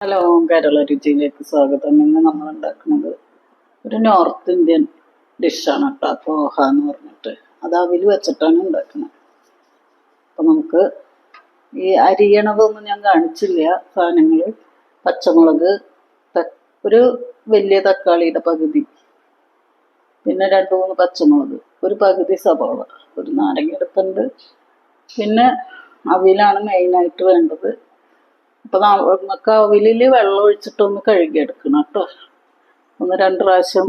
Hello Kerala രുചിയിലേക്ക് സ്വാഗതം. ഇന്ന് നമ്മൾ ഉണ്ടാക്കുന്നത് ഒരു നോർത്ത് ഇന്ത്യൻ ഡിഷാണ് കേട്ടോ. പോഹ എന്ന് പറഞ്ഞിട്ട്. അത് അവിൽ വെച്ചിട്ടാണ് ഉണ്ടാക്കുന്നത്. അപ്പം നമുക്ക് ഈ അരിയണതൊന്നും ഞാൻ കാണിച്ചില്ല. സാധനങ്ങൾ പച്ചമുളക് ഒരു വലിയ തക്കാളിയുടെ പകുതി. പിന്നെ രണ്ട് മൂന്ന് പച്ചമുളക് ഒരു പകുതി സവാള ഒരു നാരങ്ങ എടുത്തുണ്ട് പിന്നെ അവിലാണ് മെയിനായിട്ട് വേണ്ടത് അപ്പൊ നമുക്ക് അവിലിൽ വെള്ളം ഒഴിച്ചിട്ടൊന്ന് കഴുകിയെടുക്കണം കേട്ടോ. ഒന്ന് രണ്ട് പ്രാവശ്യം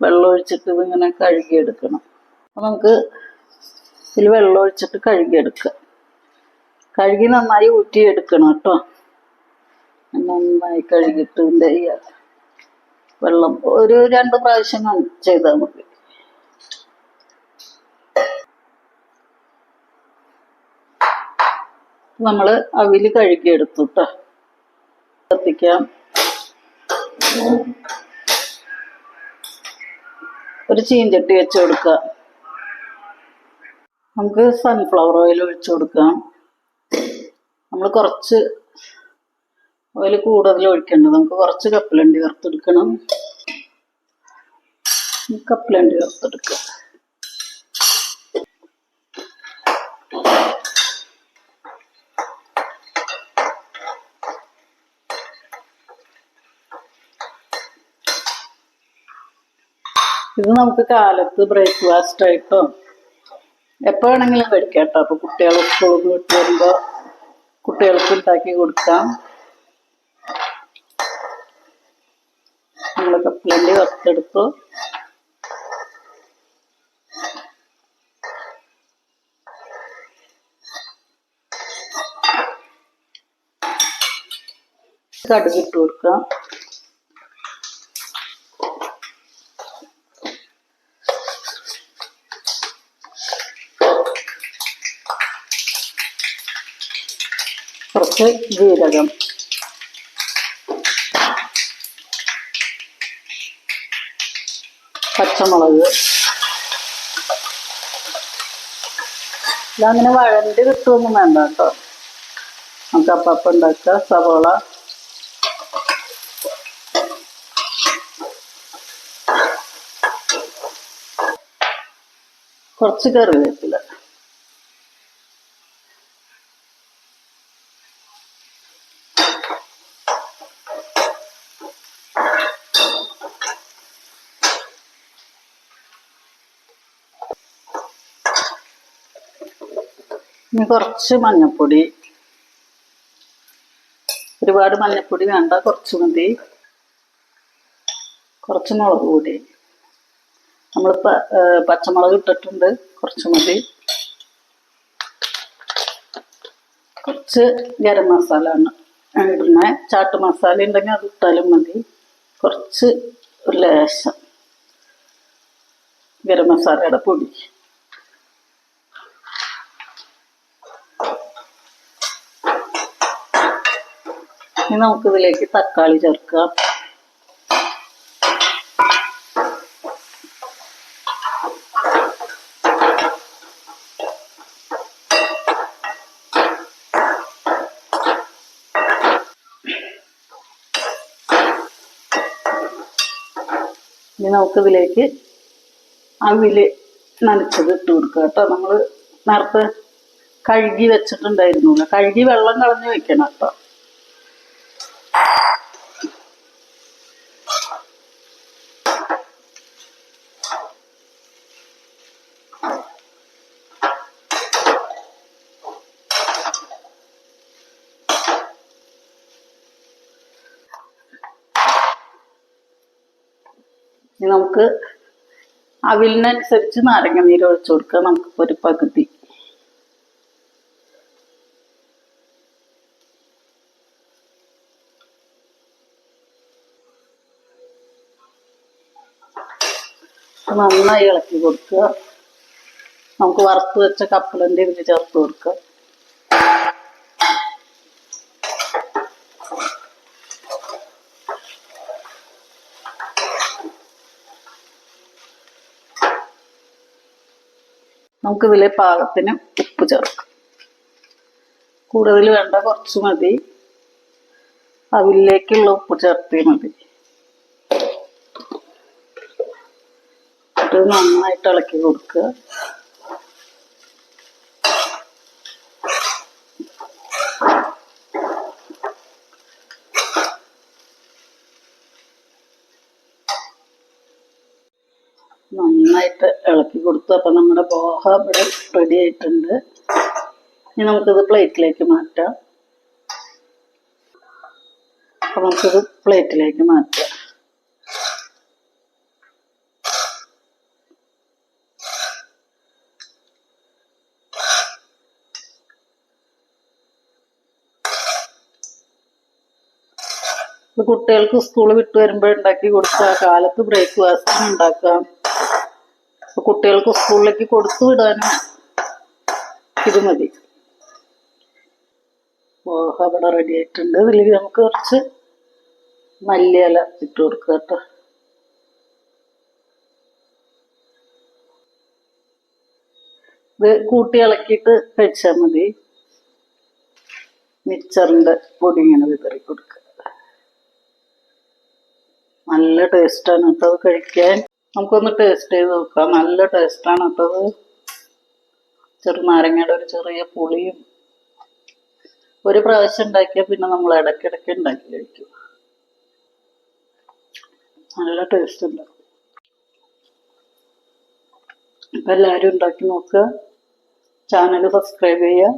വെള്ളം ഒഴിച്ചിട്ട് ഇതിങ്ങനെ കഴുകിയെടുക്കണം. അപ്പൊ നമുക്ക് ഇതിൽ വെള്ളം ഒഴിച്ചിട്ട് കഴുകിയെടുക്കാം. കഴുകി നന്നായി ഊറ്റിയെടുക്കണം കേട്ടോ. നന്നായി കഴുകിയിട്ട് ഇതിന്റെ വെള്ളം ഒരു രണ്ട് പ്രാവശ്യം ചെയ്താൽ മതി. നമ്മൾ അവിൽ കഴുകിയെടുത്തു കേട്ടോ കത്തിക്കാം ഒരു ചീഞ്ചട്ടി വെച്ച് കൊടുക്കുക. നമുക്ക് സൺഫ്ലവർ ഓയിൽ ഒഴിച്ചു കൊടുക്കാം. നമ്മൾ കുറച്ച് ഓയിൽ കൂടുതൽ ഒഴിക്കേണ്ടത് നമുക്ക് കുറച്ച് കപ്പലണ്ടി വറുത്തെടുക്കണം. കപ്പലണ്ടി വറുത്തെടുക്കുക ഇത് നമുക്ക് കാലത്ത് ബ്രേക്ക്ഫാസ്റ്റ് ആയിട്ടോ എപ്പോ വേണമെങ്കിലും കഴിക്കാം കേട്ടോ. അപ്പൊ കുട്ടികൾ സ്കൂളിൽ നിന്ന് വിട്ട് വരുമ്പോ കുട്ടികൾക്ക് ഉണ്ടാക്കി കൊടുക്കാം. നമ്മൾ കപ്പലണ്ടി വറുത്തെടുത്തു. കടുകിട്ട് കൊടുക്കാം. കുറച്ച് ജീരകം. പച്ചമുളക്. ഇതങ്ങനെ വഴണ്ട് കിട്ടുമൊന്നും വേണ്ട കേട്ടോ. നമുക്ക് അപ്പം ഉണ്ടാക്കുക സവോള. കുറച്ച് കറിവേപ്പില. ഇനി കുറച്ച് മഞ്ഞപ്പൊടി. ഒരുപാട് മഞ്ഞപ്പൊടി വേണ്ട കുറച്ച് മതി. കുറച്ച് മുളക് പൊടി. നമ്മൾ പച്ചമുളക് ഇട്ടിട്ടുണ്ട് കുറച്ച് മതി. കുറച്ച് ഗരം മസാല ആണ് ഇടുന്നത് ചാട്ട് മസാല ഉണ്ടെങ്കിൽ അത് ഇട്ടാലും മതി. കുറച്ച് ഒരു ലേശം ഗരം മസാലയുടെ പൊടി. ഇനി നമുക്ക് ഇതിലേക്ക് തക്കാളി ചേർക്കുക ഇനി നമുക്ക് ഇതിലേക്ക് അവിൽ നനച്ചത് ഇട്ട് കൊടുക്കുക കേട്ടോ. നമ്മൾ നേരത്തെ കഴുകി വെച്ചിട്ടുണ്ടായിരുന്നു കഴുകി വെള്ളം കളഞ്ഞു വെക്കണം കേട്ടോ. നമുക്ക് അവിലിനനുസരിച്ച് നാരങ്ങ നീര് ഒഴിച്ചു കൊടുക്കുക നമുക്കിപ്പോൾ ഒരു പകുതി. നന്നായി ഇളക്കി കൊടുക്കുക. നമുക്ക് വറുത്ത് വെച്ച കപ്പലണ്ടി ഇതിൽ ചേർത്ത് കൊടുക്കുക. നമുക്ക് ഇതിലെ പാകത്തിന് ഉപ്പ് ചേർക്കാം. കൂടുതൽ വേണ്ട കുറച്ച് മതി. അവിലേക്കുള്ള ഉപ്പ് ചേർത്തേ മതി. ഇത് നന്നായിട്ട് ഇളക്കി കൊടുക്കുക. നന്നായിട്ട് ഇളക്കി കൊടുത്തു. അപ്പൊ നമ്മുടെ ബോഹ ഇവിടെ റെഡി ആയിട്ടുണ്ട്. ഇനി നമുക്കിത് പ്ലേറ്റിലേക്ക് മാറ്റാം. അപ്പൊ നമുക്കിത് പ്ലേറ്റിലേക്ക് മാറ്റാം. കുട്ടികൾക്ക് സ്കൂൾ വിട്ട് വരുമ്പോൾ ഉണ്ടാക്കി കൊടുക്കുക കാലത്ത് ബ്രേക്ക്ഫാസ്റ്റിന് ഉണ്ടാക്കാം കുട്ടികൾക്ക് സ്കൂളിലേക്ക് കൊടുത്തു വിടാനും ഇത് മതി. പോഹ അവിടെ റെഡി ആയിട്ടുണ്ട്. ഇതിൽ നമുക്ക് കുറച്ച് മല്ലിയില ഇട്ട് കൊടുക്കുക കേട്ടോ. ഇത് കൂട്ടി ഇളക്കിയിട്ട് കഴിച്ചാൽ മതി. മിച്ചറിന്റെ പൊടി ഇങ്ങനെ വിതറി കൊടുക്കുക. നല്ല ടേസ്റ്റാണ് അത് കഴിക്കാൻ. നമുക്കൊന്ന് ടേസ്റ്റ് ചെയ്ത് നോക്കാം. നല്ല ടേസ്റ്റാണ് കേട്ടത് ചെറുനാരങ്ങയുടെ ഒരു ചെറിയ പുളിയും. ഒരു പ്രാവശ്യം ഉണ്ടാക്കിയാൽ പിന്നെ നമ്മൾ ഇടയ്ക്കിടയ്ക്ക് ഉണ്ടാക്കി കഴിക്കും. നല്ല ടേസ്റ്റ് ഉണ്ട്. അപ്പം എല്ലാവരും ഉണ്ടാക്കി നോക്കുക. ചാനൽ സബ്സ്ക്രൈബ് ചെയ്യുക.